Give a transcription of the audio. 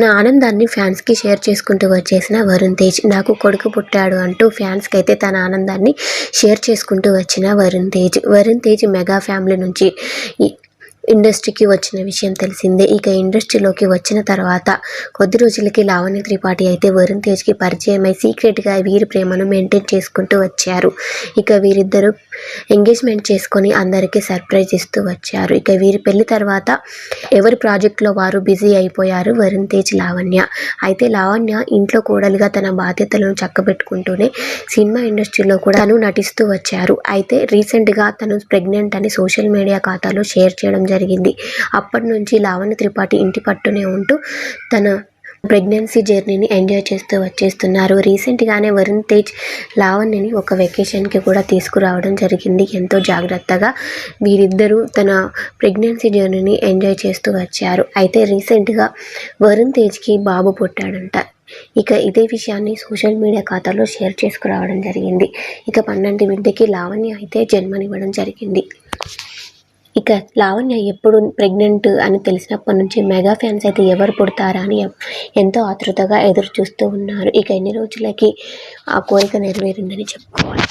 తన ఆనందాన్ని ఫ్యాన్స్కి షేర్ చేసుకుంటూ వచ్చేసిన వరుణ్ తేజ్ నాకు కొడుకు పుట్టాడు అంటూ ఫ్యాన్స్కి అయితే తన ఆనందాన్ని షేర్ చేసుకుంటూ వచ్చిన వరుణ్ తేజ్. వరుణ్ తేజ్ మెగా ఫ్యామిలీ నుంచి ఇండస్ట్రీకి వచ్చిన విషయం తెలిసిందే. ఇక ఇండస్ట్రీలోకి వచ్చిన తర్వాత కొద్ది రోజులకి లావణ్య త్రిపాఠి అయితే వరుణ్ తేజ్కి పరిచయం అయి సీక్రెట్గా వీరి ప్రేమను మెయింటైన్ చేసుకుంటూ వచ్చారు. ఇక వీరిద్దరూ ఎంగేజ్మెంట్ చేసుకొని అందరికీ సర్ప్రైజ్ ఇస్తూ వచ్చారు. ఇక వీరి పెళ్ళి తర్వాత ఎవరి ప్రాజెక్ట్లో వారు బిజీ అయిపోయారు? వరుణ్ తేజ్ లావణ్య. అయితే లావణ్య ఇంట్లో కోడలుగా తన బాధ్యతలను చక్కబెట్టుకుంటూనే సినిమా ఇండస్ట్రీలో కూడా తను నటిస్తూ వచ్చారు. అయితే రీసెంట్గా తను ప్రెగ్నెంట్ అని సోషల్ మీడియా ఖాతాలో షేర్ చేయడం జరిగింది. అప్పటి నుంచి లావణ్య త్రిపాఠి ఇంటి పట్టునే ఉంటూ తన ప్రెగ్నెన్సీ జర్నీని ఎంజాయ్ చేస్తూ వచ్చేస్తున్నారు. రీసెంట్గానే వరుణ్ తేజ్ లావణ్యని ఒక వెకేషన్కి కూడా తీసుకురావడం జరిగింది. ఎంతో జాగ్రత్తగా వీరిద్దరూ తన ప్రెగ్నెన్సీ జర్నీని ఎంజాయ్ చేస్తూ వచ్చారు. అయితే రీసెంట్గా వరుణ్ తేజ్కి బాబు పుట్టాడంట. ఇక ఇదే విషయాన్ని సోషల్ మీడియా ఖాతాలో షేర్ చేసుకురావడం జరిగింది. ఇక పన్నెండు బిడ్డకి లావణ్య అయితే జన్మనివ్వడం జరిగింది. ఇక లావణ్య ఎప్పుడు ప్రెగ్నెంట్ అని తెలిసినప్పటి నుంచి మెగా ఫ్యాన్స్ అయితే ఎవరు పుడతారా అని ఎంతో ఆతృతగా ఎదురు చూస్తూ ఉన్నారు. ఇక ఎన్ని రోజులకి ఆ కోరిక నెరవేరిందని చెప్పుకోవాలి.